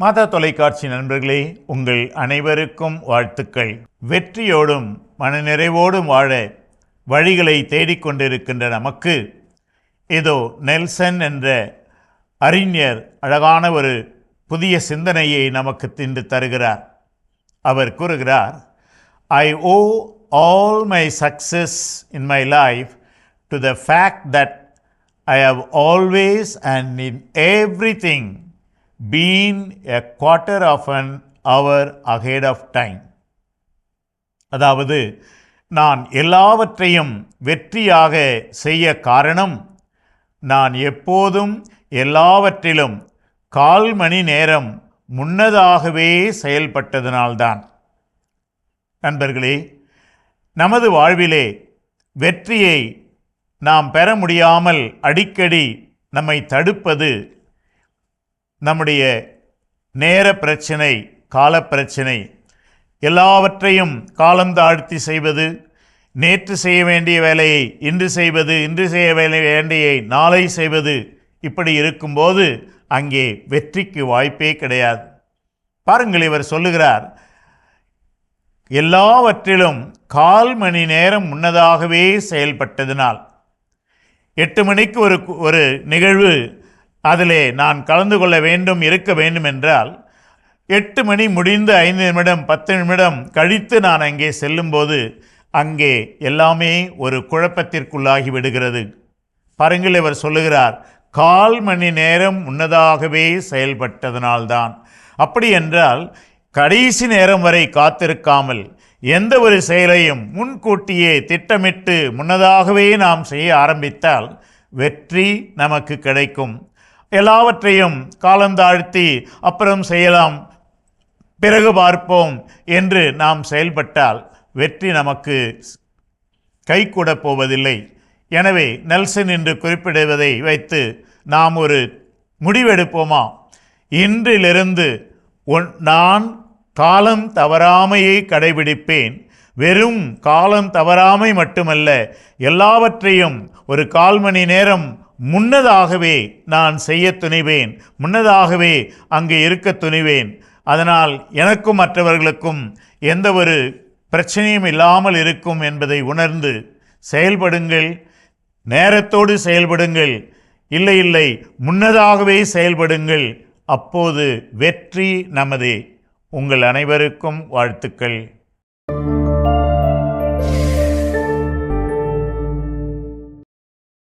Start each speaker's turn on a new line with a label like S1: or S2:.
S1: மாதா தொலைக்காட்சி நண்பர்களே உங்கள் அனைவருக்கும் வாழ்த்துக்கள். வெற்றியோடும் மனநிறைவோடும் வாழ வழிகளை தேடிக்கொண்டிருக்கின்ற நமக்கு இதோ நெல்சன் என்ற அறிஞர் அழகான ஒரு புதிய சிந்தனையை நமக்கு தின்று தருகிறார். அவர் கூறுகிறார் I owe all my success in my life to the fact that I have always and in everything been a quarter of an hour ahead of time அதாவது நான் எல்லாவற்றையும் வெற்றியாக செய்ய காரணம் நான் எப்போதும் எல்லாவற்றிலும் கால் மணி நேரம் முன்னதாகவே செயல்பட்டதனால்தான். நண்பர்களே நமது வாழ்விலே வெற்றியை நாம் பெற முடியாமல் அடிக்கடி நம்மை தடுப்பது நம்முடைய நேர பிரச்சனை கால பிரச்சனை எல்லாவற்றையும் காலம் தாழ்த்தி செய்வது நேற்று செய்ய வேண்டிய வேலையை இன்று செய்வது இன்று செய்ய வேலை வேண்டியை நாளை செய்வது இப்படி இருக்கும்போது அங்கே வெற்றிக்கு வாய்ப்பே கிடையாது. பாருங்கள் இவர் சொல்லுகிறார் எல்லாவற்றிலும் கால் மணி நேரம் முன்னதாகவே செயல்பட்டதினால் எட்டு மணிக்கு ஒரு ஒரு நிகழ்வு அதிலே நான் கலந்து கொள்ள வேண்டும் இருக்க வேண்டும் என்றால் எட்டு மணி முடிந்து ஐந்து நிமிடம் பத்து நிமிடம் கழித்து நான் அங்கே செல்லும்போது அங்கே எல்லாமே ஒரு குழப்பத்திற்குள்ளாகி விடுகிறது. பாருங்கள் இவர் சொல்லுகிறார் கால் மணி நேரம் முன்னதாகவே செயல்பட்டதனால்தான் அப்படி என்றால் கடைசி நேரம் வரை காத்திருக்காமல் எந்த ஒரு செயலையும் முன்கூட்டியே திட்டமிட்டு முன்னதாகவே நாம் செய்ய ஆரம்பித்தால் வெற்றி நமக்கு கிடைக்கும். எல்லாவற்றையும் காலந்தாழ்த்தி அப்புறம் செய்யலாம். பிறகு பார்ப்போம் என்று நாம் செயல்பட்டால் வெற்றி நமக்கு கைகூட போவதில்லை. எனவே நெல்சன் என்று குறிப்பிடுவதை வைத்து நாம் ஒரு முடிவெடுப்போமா? இன்றிலிருந்து ஒன் நான் காலம் தவறாமையை கடைபிடிப்பேன். வெறும் காலம் தவறாமை மட்டுமல்ல எல்லாவற்றையும் ஒரு கால் மணி நேரம் முன்னதாகவே நான் செய்ய துணிவேன். முன்னதாகவே அங்கு இருக்க துணிவேன். அதனால் எனக்கும் மற்றவர்களுக்கும் எந்த ஒரு பிரச்சனையும் இல்லாமல் இருக்கும் என்பதை உணர்ந்து செயல்படுங்கள். நேரத்தோடு செயல்படுங்கள். இல்லை இல்லை முன்னதாகவே செயல்படுங்கள். அப்போது வெற்றி நமதே. உங்கள் அனைவருக்கும் வாழ்த்துக்கள்.